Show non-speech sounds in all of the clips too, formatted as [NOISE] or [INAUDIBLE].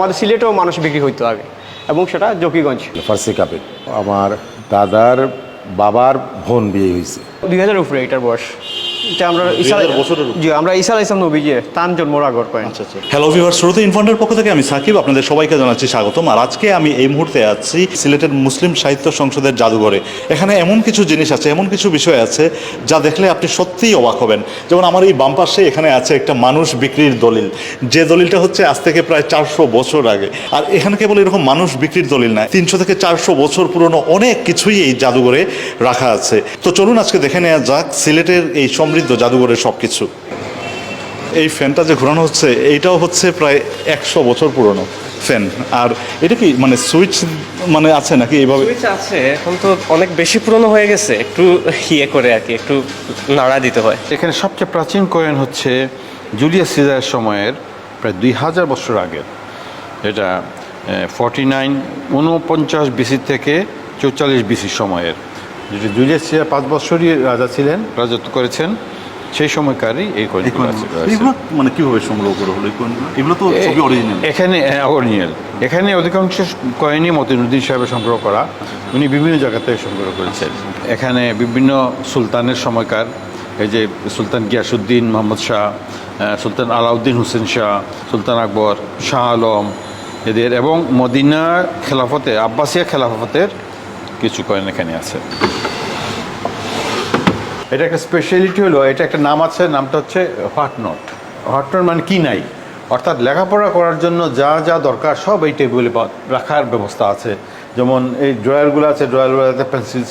আমাদের সিলেটেও মানুষ বিক্রি হইতো আগে এবং সেটা জকিগঞ্জ। ফার্সি কাপে আমার দাদার বাবার বোন বিয়ে হয়েছে। দুই হাজার উপরে এটার বয়স। এটা আমরা ঈসা 2000 জি আমরা ঈসা ইসলাম নবী যে তান কয়েন হ্যালো শুরুতে ইনফান্ডের পক্ষ থেকে আমি সাকিব আপনাদের সবাইকে জানাচ্ছি স্বাগতম। আর আজকে আমি এই মুহূর্তে আছি সিলেটের মুসলিম সাহিত্য সংসদের জাদুঘরে। এখানে এমন কিছু জিনিস আছে এমন কিছু বিষয় আছে যা দেখলে আপনি সত্যিই অবাক হবেন। যেমন আমার এই বাম পাশে এখানে আছে একটা মানুষ বিক্রির দলিল। যে দলিলটা হচ্ছে আজ থেকে প্রায় চারশো বছর আগে। আর এখানে কেবল এরকম মানুষ বিক্রির দলিল না তিনশো থেকে চারশো বছর পুরনো অনেক কিছুই এই জাদুঘরে রাখা আছে। তো চলুন আজকে দেখে নেওয়া যাক সিলেটের এই সমৃদ্ধ জাদুঘরের সব কিছু এই ফ্যানটা যে ঘোরানো হচ্ছে এইটাও হচ্ছে প্রায় একশো বছর পুরনো ফ্যান। আর এটা কি মানে সুইচ মানে আছে নাকি এইভাবে? সুইচ আছে এখন তো অনেক বেশি পুরনো হয়ে গেছে একটু ইয়ে করে আর কি একটু নাড়া দিতে হয়। এখানে সবচেয়ে প্রাচীন কয়েন হচ্ছে জুলিয়াস সিজারের সময়ের প্রায় দুই হাজার বছর আগের। এটা ফর্টি নাইন উনপঞ্চাশ বিসি থেকে চৌচল্লিশ বিসি সময়ের। যেটা জুলিয়াস সিজার পাঁচ বছরই রাজা ছিলেন রাজত্ব করেছেন সেই সময়কারই এই কয়েনগুলো। এগুলো মানে কীভাবে সংগ্রহ করা হলো এগুলো তো সবই অরিজিনাল এখানে অরিজিনাল এখানে অধিকাংশ কয়েনই মতিনুদ্দিন সাহেবের সংগ্রহ করা। উনি বিভিন্ন জায়গা থেকে সংগ্রহ করেছেন। এখানে বিভিন্ন সুলতানের সময়কার এই যে সুলতান গিয়াসুদ্দিন মোহাম্মদ শাহ সুলতান আলাউদ্দিন হোসেন শাহ সুলতান আকবর শাহ আলম এদের এবং মদিনা খেলাফতে আব্বাসিয়া খেলাফতের কিছু কয়েন এখানে আছে। এটা একটা স্পেশালিটি হলো, এটা একটা নাম আছে, নামটা হচ্ছে হোয়াট নট হোয়াট নট মানে কি নাই? অর্থাৎ লেখাপড়া করার জন্য যা যা দরকার, সব এই টেবিলে রাখার ব্যবস্থা আছে। যেমন এই ড্রয়ারগুলো আছে ড্রয়ারগুলোতে পেন্সিল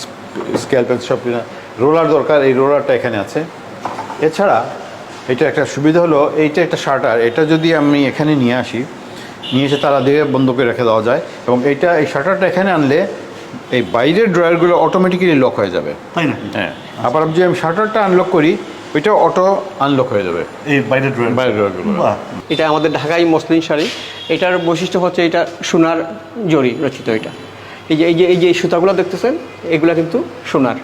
স্কেল পেন্সিল সব রোলার দরকার, এই রোলারটা এখানে আছে। এছাড়া এটা একটা সুবিধা হলো, এইটা একটা শার্টার এটা যদি আমি এখানে নিয়ে আসি, নিয়ে এসে তারা দিয়ে বন্ধ করে রেখে দেওয়া যায়, এবং এইটা, এই শার্টারটা এখানে আনলে এই বাইরের ড্রয়ারগুলো অটোমেটিক্যালি লক হয়ে যাবে। তাই না? হ্যাঁ। আবার যদি আমি শাটারটা আনলক করি ওইটা অটো আনলক হয়ে যাবে। এই বাইরের ড্রয়ার। বাইরের ড্রয়ারগুলো। এটা আমাদের ঢাকাই মসলিন শাড়ি। এটার বৈশিষ্ট্য হচ্ছে এটা সোনার জরি রচিত এটা। এই যে এই যে এই যে সুতাগুলো দেখতেছেন এগুলা কিন্তু সোনার।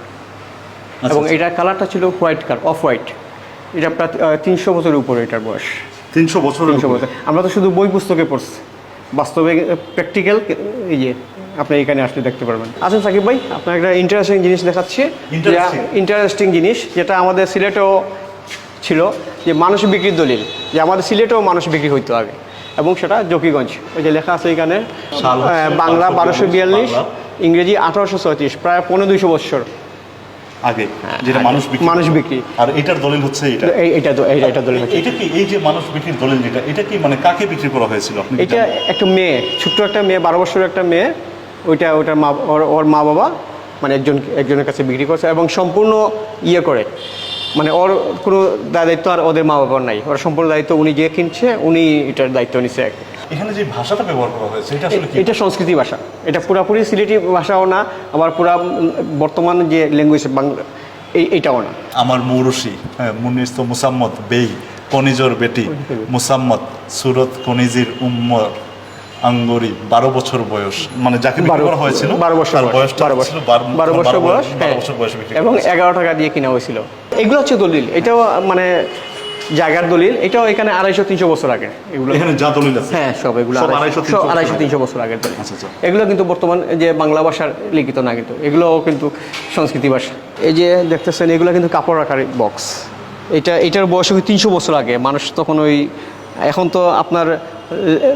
এবং এটার কালারটা ছিল হোয়াইট কালার অফ হোয়াইট। এটা প্রায় তিনশো বছরের উপরে এটার বয়স। তিনশো বছর তিনশো বছর। আমরা তো শুধু বই পুস্তকে পড়ছি। বাস্তবে প্র্যাকটিক্যাল এই যে আপনি এখানে আসলে দেখতে পারবেন। আছেন সাকিব ভাই আপনার একটা ইন্টারেস্টিং জিনিস দেখাচ্ছি। ইন্টারেস্টিং জিনিস যেটা আমাদের সিলেটেও ছিল যে মানুষ বিক্রির দলিল যে আমাদের সিলেটেও মানুষ বিক্রি হইতো আগে। এবং সেটা জকিগঞ্জ ওই যে লেখা আছে এখানে বাংলা বারোশো বিয়াল্লিশ ইংরেজি আঠারোশো ছয়ত্রিশ প্রায় পনেরো দুইশো বছর। আগে যেটা মানুষ বিক্রি মানুষ বিক্রি। আর এটার দলিল হচ্ছে এটা এই এটা এটা দলিল এটা কি এই যে মানুষ বিক্রির দলিল যেটা এটা কি মানে কাকে বিক্রি করা হয়েছিল? এটা একটা মেয়ে ছোট্ট একটা মেয়ে বারো বছরের একটা মেয়ে ওইটা ওটার মা ওর মা বাবা মানে একজন একজনের কাছে বিক্রি করছে এবং সম্পূর্ণ ইয়ে করে। মানে ওর কোনো দায়িত্ব আর ওদের মা বাবার নাই। ওর সম্পূর্ণ দায়িত্ব উনি যে কিনছে উনি এটার দায়িত্ব নিছে। এখানে যে ভাষাটা ব্যবহার করা হয়েছে এটা আসলে এটা সংস্কৃতি ভাষা। এটা পুরাপুরি সিলেটি ভাষাও না আবার পুরা বর্তমান যে ল্যাঙ্গুয়েজ বাংলা এই এইটাও না। আমার মৌরুষি হ্যাঁ মুনিস্ত মুসাম্মদ বেই কনিজর বেটি মুসাম্মদ সুরত কনিজির উম্মর আঙ্গরি বারো বছর বয়স। মানে যাকে বিক্রি করা হয়েছিল বারো বছর বয়স, বারো বছর। বারো- বারো বছর বয়স বারো হ্যাঁ। বছর বয়সে এবং এগারো টাকা দিয়ে কিনা হয়েছিল। এগুলো হচ্ছে দলিল। এটাও মানে জায়গার দলিল। এটাও এখানে আড়াইশো তিনশো বছর আগে। এগুলো এখানে যা দলিল আছে। হ্যাঁ সব এগুলো আড়াইশো তিনশো বছর আগের দলিল। আচ্ছা, আচ্ছা। এগুলো কিন্তু বর্তমান যে বাংলা ভাষার লিখিত না কিন্তু এগুলোও কিন্তু সংস্কৃতি ভাষা। এই যে দেখতেছেন এগুলো কিন্তু কাপড় রাখার বক্স এটা এটার বয়স তিনশো বছর আগে। মানুষ তখন ওই এখন তো আপনার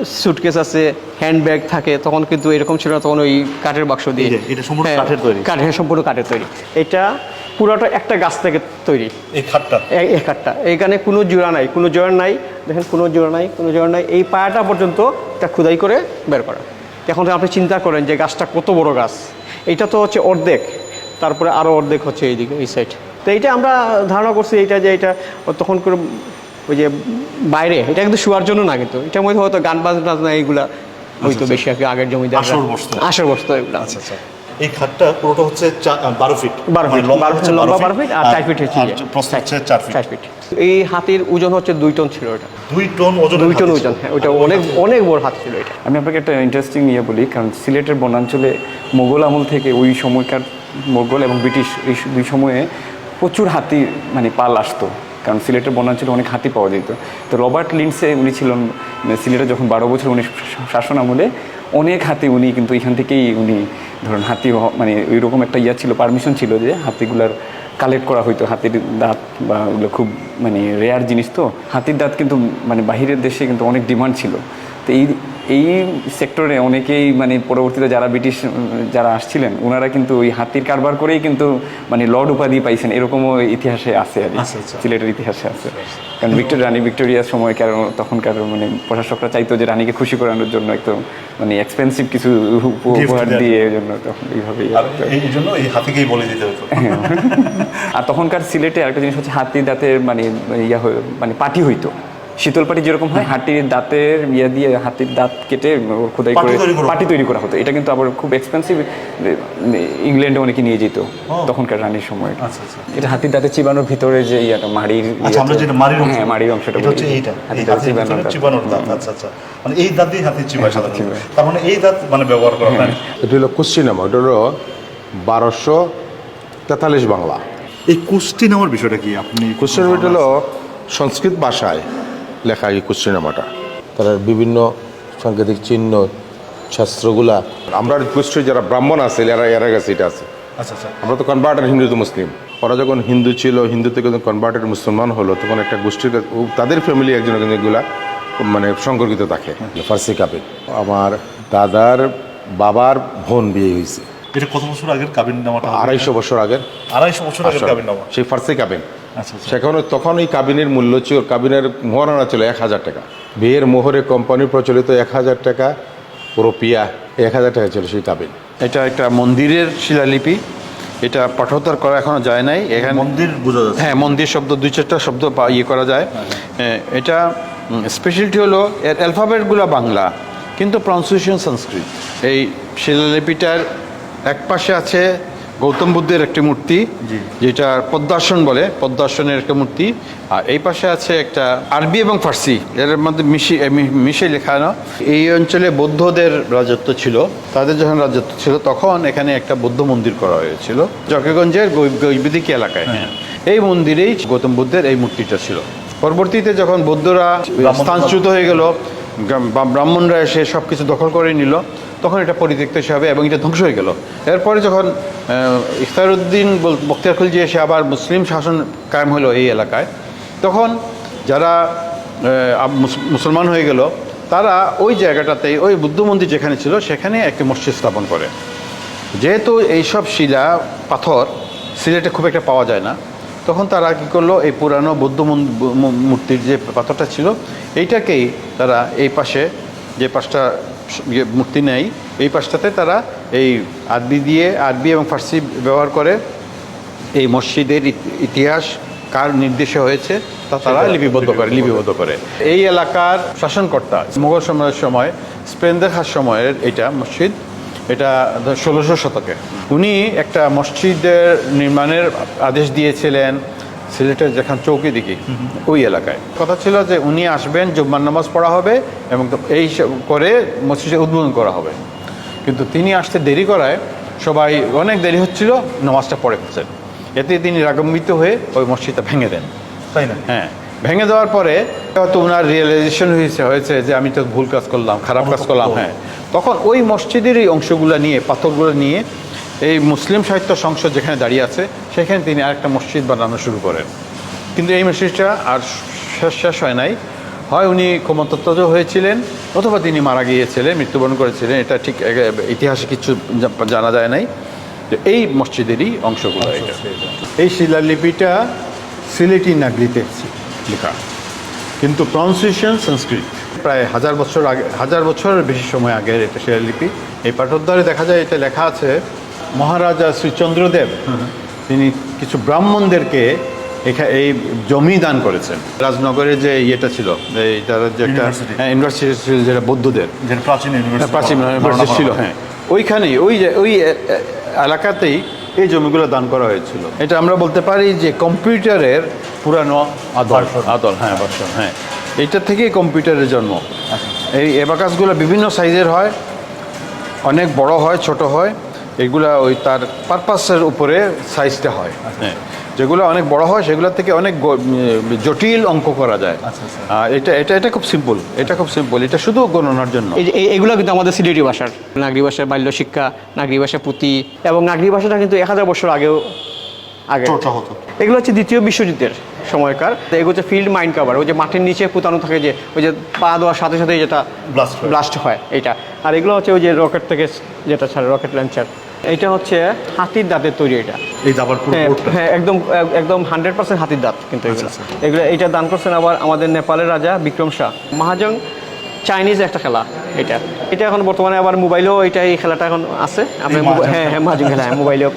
সুটকেস আছে হ্যান্ডব্যাগ থাকে তখন কিন্তু এরকম ছিল না তখন ওই কাঠের বাক্স দিয়ে। এটা সম্পূর্ণ হ্যাঁ, কাঠের তৈরি। কাঠের সম্পূর্ণ কাঠের তৈরি। এটা পুরোটা একটা গাছ থেকে তৈরি। এই খাটটা? এই- এই কাঠটা এইখানে কোনো জোড়া নাই কোনো জোড়া নাই দেখেন কোনো জোড়া নাই কোনো জোড়া নাই। এই পায়াটা পর্যন্ত এটা খুদাই করে বের করা। এখন আপনি চিন্তা করেন যে গাছটা কত বড় গাছ। এইটা তো হচ্ছে অর্ধেক তারপরে আরও অর্ধেক হচ্ছে এইদিকে এই সাইড তো এইটা আমরা ধারণা করছি এইটা যে এটা তখন করে ওই যে বাইরে এটা কিন্তু শোয়ার জন্য না কিন্তু। এটার মধ্যে হয়তো গান বাজনা এইগুলা হয়তো বেশি আর কি আগের জমিদার আসর বসতো। আসর বসতো এগুলো আচ্ছা আচ্ছা। এই খাটটা পুরোটা হচ্ছে বারো ফিট। বারো মানে ফিট লম্বা বারো হচ্ছে লম্বা বারো ফিট আর চার ফিট হচ্ছে। প্রস্থ হচ্ছে চার ফিট চার ফিট। এই হাতির ওজন হচ্ছে দুই টন ছিল এটা। দুই টন ওজন দুই টন ওজন হ্যাঁ ওইটা অনেক অনেক বড় হাত ছিল এটা। আমি আপনাকে একটা ইন্টারেস্টিং ইয়ে বলি কারণ সিলেটের বনাঞ্চলে মোগল আমল থেকে ওই সময়কার মোগল এবং ব্রিটিশ এই দুই সময়ে প্রচুর হাতি মানে পাল আসতো। কারণ সিলেটের বনাঞ্চলে অনেক হাতি পাওয়া যেত। তো রবার্ট লিন্ডসে উনি ছিলেন, সিলেটে যখন বারো বছর উনি শাসন আমলে, অনেক হাতি উনি কিন্তু এখান থেকেই উনি ধরুন হাতি মানে ওইরকম একটা ইয়া ছিল পারমিশন ছিল যে হাতিগুলার কালেক্ট করা হইতো। হাতির দাঁত বা ওগুলো খুব মানে রেয়ার জিনিস তো। হাতির দাঁত কিন্তু মানে বাহিরের দেশে কিন্তু অনেক ডিমান্ড ছিল। তো এই এই সেক্টরে অনেকেই মানে পরবর্তীতে যারা ব্রিটিশ যারা আসছিলেন ওনারা কিন্তু ওই হাতির কারবার করেই কিন্তু মানে লর্ড উপাধি পাইছেন। এরকমও ইতিহাসে আছে আর। সিলেটের ইতিহাসে আছে। কারণ ভিক্টোরিয়া রানী ভিক্টোরিয়ার সময় কারণ তখনকার মানে প্রশাসকরা চাইতো যে রানীকে খুশি করানোর জন্য একটু মানে এক্সপেন্সিভ কিছু উপহার দিয়ে এই জন্য তখন এইভাবে ইয়ে আর এই জন্য এই হাতিকেই বলে দিতে হতো। [LAUGHS] আর তখনকার সিলেটে আরেকটা জিনিস হচ্ছে হাতির দাঁতের মানে ইয়া মানে পাটি হইতো। শীতল পাটি যেরকম হয় হাতির দাঁতের ইয়ে দিয়ে হাতির দাঁত কেটে খোদাই করে তৈরি করা পাটি তৈরি করা হতো। এটা কিন্তু আবার খুব এক্সপেন্সিভ ইংল্যান্ডে অনেকে নিয়ে যেত তখনকার রানীর সময়। আচ্ছা, আচ্ছা। এটা হাতির দাঁতের চিবানোর ভিতরে যে ইয়াটা মাড়ির আচ্ছা হ্যাঁ মাড়ির অংশটা হচ্ছে এইটা। চিবানোর দাঁত। আচ্ছা আচ্ছা। মানে এই দাঁত দিয়ে হাতির চিবায় সাধারণত। তার মানে এই দাঁত মানে ব্যবহার করা হয়। এটা হলো কুশ্চি নামা এটা হলো বারোশো তেতাল্লিশ বাংলা। এই কুষ্টি নামার বিষয়টা কি? আপনি নামা হলো সংস্কৃত ভাষায় লেখা এই কুশ্চি নামাটা তারা বিভিন্ন সাংকেতিক চিহ্ন শাস্ত্রগুলা। আমরা কুশ্চি যারা ব্রাহ্মণ আছে এরা এরা গেছে এটা আছে। আচ্ছা আচ্ছা। আমরা তো কনভার্টার হিন্দু তো মুসলিম। ওরা যখন হিন্দু ছিল হিন্দু থেকে যখন কনভার্টেড মুসলমান হলো তখন একটা গোষ্ঠীর তাদের ফ্যামিলি একজন এগুলা মানে সংকর্কিত থাকে ফার্সি কাপে আমার দাদার বাবার বোন বিয়ে হয়েছে। এটা কত বছর আগের কাবিন নামাটা আড়াইশো বছর আগের। আড়াইশো বছর আগের কাবিন নামা সেই ফার্সি কাবিন। আচ্ছা আচ্ছা সেখানে তখন ওই কাবিনের মূল্য ছিল কাবিনের মোহরানা ছিল এক হাজার টাকা। বিয়ের মোহরে কোম্পানি প্রচলিত এক হাজার টাকা রুপিয়া এক হাজার টাকা ছিল সেই কাবিন। এটা একটা মন্দিরের শিলালিপি এটা পাঠোদ্ধার করা এখনও যায় নাই। এখানে মন্দির বোঝা যাচ্ছে। হ্যাঁ মন্দির শব্দ দুই চারটা শব্দ ইয়ে করা যায়। হ্যাঁ, এটা স্পেশালিটি হলো এর অ্যালফাবেটগুলো বাংলা কিন্তু প্রনাউন্সিয়েশন সংস্কৃত। এই শিলালিপিটার এক পাশে আছে গৌতম বুদ্ধের একটি মূর্তি যেটা পদ্মাসন বলে পদ্মাসনের একটা মূর্তি। আর এই পাশে আছে একটা আরবি এবং ফার্সি এর মধ্যে মিশি মিশে লেখানো। এই অঞ্চলে বৌদ্ধদের রাজত্ব ছিল তাদের যখন রাজত্ব ছিল তখন এখানে একটা বৌদ্ধ মন্দির করা হয়েছিল জকিগঞ্জের গৈবিদিক এলাকায়। হ্যাঁ। এই মন্দিরেই গৌতম বুদ্ধের এই মূর্তিটা ছিল। পরবর্তীতে যখন বৌদ্ধরা স্থানচ্যুত হয়ে গেল ব্রাহ্মণরা এসে সব কিছু দখল করে নিল। তখন এটা পরিত্যক্ত হিসাবে এবং এটা ধ্বংস হয়ে গেল। এরপরে যখন বল- বখতিয়ার খলজি এসে আবার মুসলিম শাসন কায়েম হলো এই এলাকায়, তখন যারা মুসলমান হয়ে গেল, তারা ওই জায়গাটাতে, ওই বুদ্ধ মন্দির যেখানে ছিল, সেখানে একটি মসজিদ স্থাপন করে। যেহেতু এইসব শিলা, পাথর, সিলেটে খুব একটা পাওয়া যায় না, তখন তারা কী করল, এই পুরানো বৌদ্ধ মূর্তির যে পাথরটা ছিল, এইটাকেই তারা এই পাশে, যে পাশটা ইয়ে মূর্তি নেই এই পাশটাতে তারা এই আরবি দিয়ে আরবি এবং ফার্সি ব্যবহার করে এই মসজিদের ইতিহাস কার নির্দেশে হয়েছে তা তারা লিপিবদ্ধ করে লিপিবদ্ধ করে। এই এলাকার শাসনকর্তা মুঘল সম্রাটের সময় স্পেনদের খাস সময়ের এটা মসজিদ এটা ষোলোশো শতকে। উনি একটা মসজিদের নির্মাণের আদেশ দিয়েছিলেন সিলেটের যেখানে চৌকি দিকে ওই এলাকায়। কথা ছিল যে উনি আসবেন জুম্মার নামাজ পড়া হবে এবং এই করে মসজিদে উদ্বোধন করা হবে। কিন্তু তিনি আসতে দেরি করায় সবাই অনেক দেরি হচ্ছিল নামাজটা পড়ে ফেলছেন। এতে তিনি রাগম্বিত হয়ে ওই মসজিদটা ভেঙে দেন। তাই না হ্যাঁ ভেঙে দেওয়ার পরে হয়তো ওনার রিয়েলাইজেশন হয়েছে হয়েছে যে আমি তো ভুল কাজ করলাম খারাপ কাজ করলাম হ্যাঁ। তখন ওই মসজিদেরই অংশগুলো নিয়ে পাথরগুলো নিয়ে এই মুসলিম সাহিত্য সংসদ যেখানে দাঁড়িয়ে আছে সেখানে তিনি আরেকটা মসজিদ বানানো শুরু করেন। কিন্তু এই মসজিদটা আর শেষ শেষ হয় নাই। হয় উনি ক্ষমতাত্মজ হয়েছিলেন অথবা তিনি মারা গিয়েছিলেন মৃত্যুবরণ করেছিলেন এটা ঠিক ইতিহাসে কিছু জানা যায় নাই। যে এই মসজিদেরই অংশগুলো এটা। এই শিলালিপিটা সিলেটি নাগরিতে লেখা। কিন্তু প্রনাউন্সিয়েশন সংস্কৃত। প্রায় হাজার বছর আগে হাজার বছরের বেশি সময় আগের এটা শিলালিপি। এই পাঠোদ্ধারে দেখা যায় এটা লেখা আছে মহারাজা শ্রীচন্দ্রদেব তিনি কিছু ব্রাহ্মণদেরকে এখানে এই জমি দান করেছেন। রাজনগরের যে ইয়েটা ছিল এই তার যে একটা হ্যাঁ ইউনিভার্সিটি ছিল যেটা বৌদ্ধদের। প্রাচীন হ্যাঁ, ইউনিভার্সিটি প্রাচীন ইউনিভার্সিটি ছিল হ্যাঁ। ওইখানেই ওই যে- ওই এলাকাতেই এই জমিগুলো দান করা হয়েছিল। এটা আমরা বলতে পারি যে কম্পিউটারের পুরানো আদল। আদল হ্যাঁ বর্ষণ হ্যাঁ। এইটা থেকেই কম্পিউটারের জন্ম। এই এবাকাসগুলো বিভিন্ন সাইজের হয় অনেক বড় হয় ছোট হয়। এগুলা ওই তার পারপাসের উপরে সাইজটা হয়। হ্যাঁ যেগুলো অনেক বড় হয় সেগুলোর থেকে অনেক জটিল অঙ্ক করা যায়। আর এটা এটা এটা খুব সিম্পল এটা খুব সিম্পল এটা শুধু গণনার জন্য। এই যে এই- এগুলো কিন্তু আমাদের সিলেটি ভাষার। নাগরি ভাষার বাল্য শিক্ষা নাগরি ভাষা পুঁথি এবং নাগরি ভাষাটা কিন্তু এক হাজার বছর আগেও আগে। চর্চা হতো। এগুলো হচ্ছে দ্বিতীয় বিশ্বযুদ্ধের সময়কার। এগুলো হচ্ছে ফিল্ড মাইন্ড কাভার ওই যে মাটির নিচে পুতানো থাকে যে ওই যে পা দেওয়ার সাথে সাথে যেটা হয়। ব্লাস্ট হয় এইটা আর এগুলো হচ্ছে ওই যে রকেট থেকে যেটা ছাড়ে রকেট লঞ্চার এটা হচ্ছে হাতির দাঁতের তৈরি এটা। এই দাবার পুরো হ্যাঁ। হ্যাঁ একদম একদম হান্ড্রেড পার্সেন্ট হাতির দাঁত কিন্তু এগুলো। আচ্ছা, এগুলো এটা দান করছেন আবার আমাদের নেপালের রাজা বিক্রম শাহ। মহাজং চাইনিজ একটা খেলা এটা। এটা এখন বর্তমানে আবার মোবাইলেও এটা এই খেলাটা এখন আছে। আপনি হ্যাঁ হ্যাঁ মহাজং খেলা হ্যাঁ মোবাইলেও।